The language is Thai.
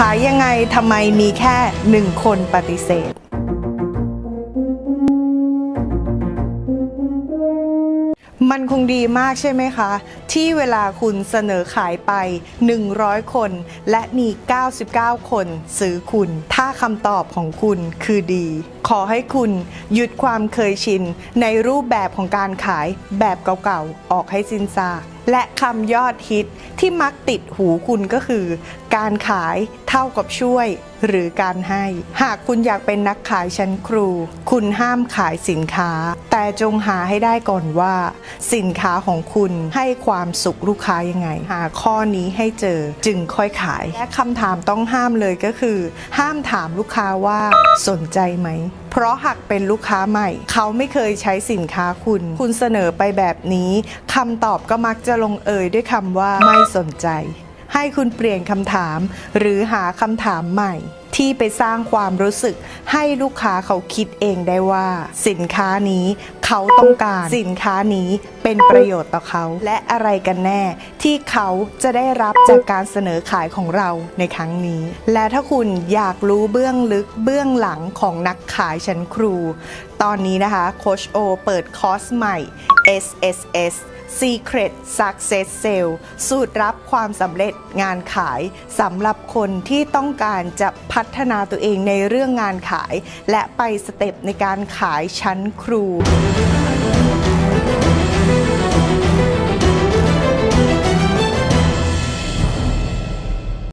ขายยังไงทำไมมีแค่หนึ่งคนปฏิเสธ มันคงดีมากใช่ไหมคะ ที่เวลาคุณเสนอขายไป 100 คน และมี 99 คนซื้อคุณ ถ้าคำตอบของคุณคือดีขอให้คุณหยุดความเคยชิน ในรูปแบบของการขายแบบเก่าๆ ออกให้สิ้นซากและคำยอดฮิตที่มักติดหูคุณก็คือ การขายเท่ากับช่วย หรือการให้ หากคุณอยากเป็นนักขายชั้นครู คุณห้ามขายสินค้า แต่จงหาให้ได้ก่อนว่า สินค้าของคุณให้ความสุขลูกค้ายังไง หาข้อนี้ให้เจอจึงค่อยขาย และคำถามต้องห้ามเลยก็คือ ห้ามถามลูกค้าว่าสนใจไหมเพราะหากเป็นลูกค้าใหม่ เขาไม่เคยใช้สินค้าคุณ คุณเสนอไปแบบนี้คำตอบก็มักจะลงเอยด้วยคำว่าไม่สนใจ ให้คุณเปลี่ยนคำถาม หรือหาคำถามใหม่ ที่ไปสร้างความรู้สึก ให้ลูกค้าเขาคิดเองได้ว่า สินค้านี้เขาต้องการสินค้านี้เป็นประโยชน์ต่อเขา และอะไรกันแน่ ที่เขาจะได้รับจากการเสนอขายของเราในครั้งนี้ และถ้าคุณอยากรู้เบื้องลึกเบื้องหลังของนักขายชั้นครู ตอนนี้นะคะโคชโอเปิดคอร์สใหม่ SSS Secret Success Sale สูตรรับความสำเร็จงานขายสำหรับคนที่ต้องการจะพัฒนาตัวเองในเรื่องงานขาย และไปสเต็ปในการขายชั้นครู